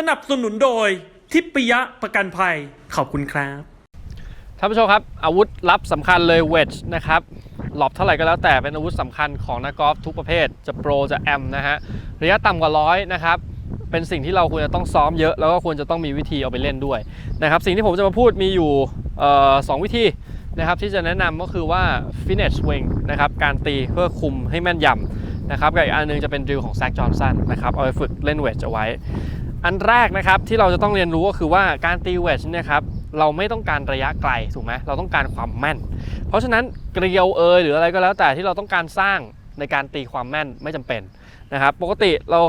สนับสนุนโดย ทิพยะประกันภัย ขอบคุณครับท่านผู้ชมครับ อาวุธลับสำคัญเลยเวทนะครับหลบเท่าไหร่ก็แล้วแต่เป็นอาวุธสำคัญของนักกอล์ฟทุกประเภท จะโปรจะแอมนะฮะระยะต่ำกว่าร้อยนะครับเป็นสิ่งที่เราควรจะต้องซ้อมเยอะ แล้วก็ควรจะต้องมีวิธีเอาไปเล่นด้วยนะครับสิ่งที่ผมจะมาพูดมีอยู่เอ่อสองวิธีนะครับที่จะแนะนำก็คือว่า finish swing นะครับการตีเพื่อคุมให้แม่นยำนะครับกับอีกอันหนึงจะเป็นดริลของแซคจอห์นสันนะครับเอาไปฝึกเล่นเวทเอาไว้ อันแรกนะครับที่เราจะต้องเรียนรู้ก็คือว่าการตีเวทเนี่ยครับเราไม่ต้องการระยะไกลถูกไหมเราต้องการความแม่น เพราะฉะนั้นเกลียวเอยหรืออะไรก็แล้วแต่ที่เราต้องการสร้างในการตีความแม่นไม่จำเป็นนะครับ ปกติเรา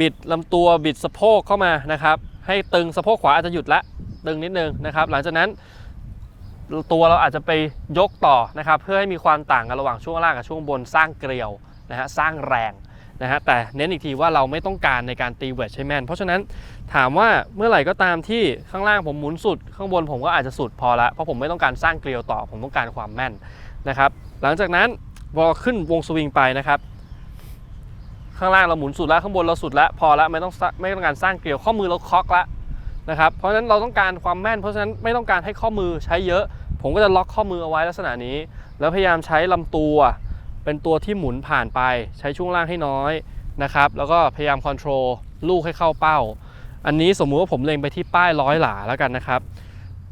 บิดลำตัวบิดสะโพกเข้ามานะครับ ให้ตึงสะโพกขวาอาจจะหยุดละตึงนิดนึงนะครับ หลังจากนั้นตัวเราอาจจะไปยกต่อนะครับ เพื่อให้มีความต่างกันระหว่างช่วงล่างกับช่วงบนสร้างเกลียวนะฮะสร้างแรง นะฮะแต่เน้นอีกทีว่าเราไม่ต้องการในการตีเวทใช่แม่น เพราะฉะนั้นถามว่าเมื่อไหร่ก็ตามที่ข้างล่างผมหมุนสุด ข้างบนผมก็อาจจะสุดพอละเพราะผมไม่ต้องการสร้างเกลียวต่อผมต้องการความแม่นนะครับหลังจากนั้นพอขึ้นวงสวิงไปนะครับข้างล่างเราหมุนสุดแล้วข้างบนเราสุดแล้วพอละไม่ต้องไม่ต้องการสร้างเกลียวข้อมือเราเคอกละนะครับเพราะฉะนั้นเราต้องการความแม่น เพราะฉะนั้นไม่ต้องการให้ข้อมือใช้เยอะ ผมก็จะล็อกข้อมือเอาไว้ลักษณะนี้ แล้วพยายามใช้ลำตัว เป็นตัวที่หมุนผ่านไปใช้ช่วงล่างให้น้อยนะครับแล้วก็พยายามคอนโทรลลูกให้เข้าเป้า อันนี้สมมุติว่าผมเล็งไปที่ป้ายร้อยหลาแล้วกันนะครับ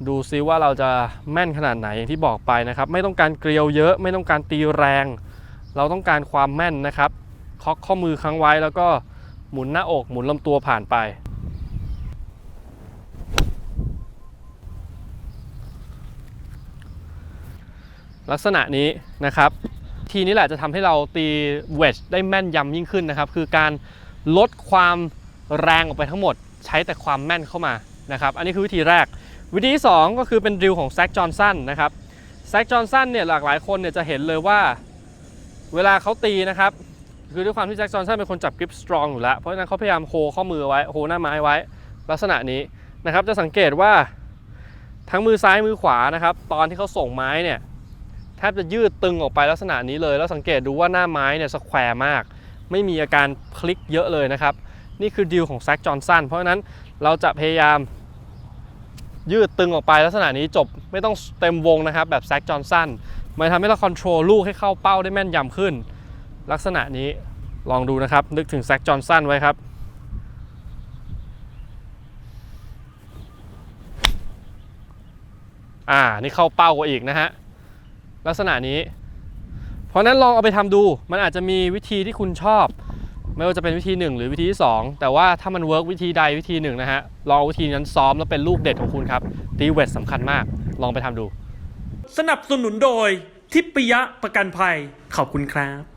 ดูซิว่าเราจะแม่นขนาดไหนอย่างที่บอกไปนะครับ ไม่ต้องการเกลียวเยอะ ไม่ต้องการตีแรง เราต้องการความแม่นนะครับเคาะข้อมือค้างไว้แล้วก็หมุนหน้าอกหมุนลำตัวผ่านไปลักษณะนี้นะครับ ทีนี้แหละจะทำให้เราตีเวดได้แม่นยำยิ่งขึ้นนะครับ คือการลดความแรงออกไปทั้งหมด ใช้แต่ความแม่นเข้ามานะครับ อันนี้คือวิธีแรก วิธีที่สองก็คือเป็นดริลของแซคจอห์นสันนะครับแซคจอห์นสันเนี่ยหลากหลายคนเนี่ยจะเห็นเลยว่าเวลาเขาตีนะครับ คือด้วยความที่แจ็คจอห์นสันเป็นคนจับกริปสตรองอยู่แล้ว เพราะฉะนั้นเขาพยายามโฮข้อมือไว้โฮหน้าไม้ไว้ ลักษณะนี้นะครับ จะสังเกตว่าทั้งมือซ้ายมือขวานะครับ ตอนที่เขาส่งไม้เนี่ย แทบจะยืดตึงออกไปลักษณะนี้เลย แล้วสังเกตดูว่าหน้าไม้เนี่ยสแควร์มาก ไม่มีอาการคลิกเยอะเลยนะครับ นี่คือดีลของแซคจอห์นสันเพราะฉะนั้นเราจะพยายามยืดตึงออกไปลักษณะนี้จบไม่ต้องเต็มวงนะครับ แบบแซคจอห์นสันมันทำให้เราคอนโทรลลูกให้เข้าเป้าได้แม่นยำขึ้น ลักษณะนี้ลองดูนะครับ นึกถึงแซคจอห์นสันไว้ครับอ่า นี่เข้าเป้ากว่าอีกนะฮะ ลักษณะนี้ เพราะนั้นลองเอาไปทำดู มันอาจจะมีวิธีที่คุณชอบ ไม่ว่าจะเป็นวิธี 1 หรือวิธีที่ 2 แต่ว่าถ้ามันเวิร์กวิธีใดวิธีหนึ่งนะฮะ ลองเอาวิธีนั้นซ้อมแล้วเป็นลูกเด็ดของคุณครับ ตีเวทสำคัญมาก ลองไปทำดู สนับสนุนโดย ทิพยะประกันภัย ขอบคุณครับ